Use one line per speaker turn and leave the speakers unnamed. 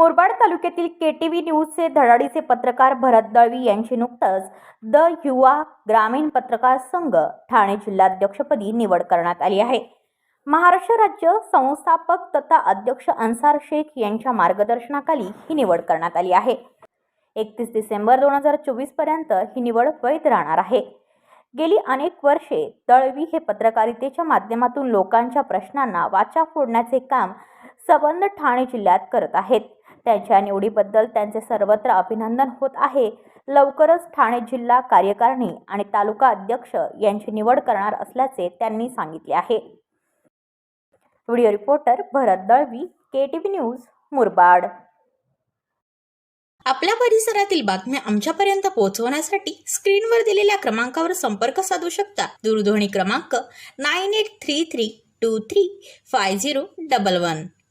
मुरबाड तालुक्यातील के T V न्यूजचे धडाडीचे पत्रकार भरत दळवी यांची नुकतंच द युवा ग्रामीण पत्रकार संघ ठाणे जिल्हाध्यक्षपदी निवड करण्यात आली आहे. महाराष्ट्र राज्य संस्थापक तथा अध्यक्ष अन्सार शेख यांच्या मार्गदर्शनाखाली ही निवड करण्यात आली आहे. एकतीस डिसेंबर दोन हजार चोवीसपर्यंत ही निवड वैध राहणार आहे. गेली अनेक वर्षे दळवी हे पत्रकारितेच्या माध्यमातून लोकांच्या प्रश्नांना वाचा फोडण्याचे काम सबंध ठाणे जिल्ह्यात करत आहेत. त्यांच्या निवडीबद्दल त्यांचे सर्वत्र अभिनंदन होत आहे. लवकरच ठाणे जिल्हा कार्यकारिणी आणि तालुका अध्यक्ष यांची निवड करणार असल्याचे त्यांनी सांगितले आहे. Video reporter Bharat Dalvi K T V news Murbad.
आपल्या परिसरातील बातम्या आमच्यापर्यंत पोहोचवण्यासाठी स्क्रीनवर दिलेल्या क्रमांकावर संपर्क साधू शकता. दूरध्वनी क्रमांक nine eight three three two three five zero double one.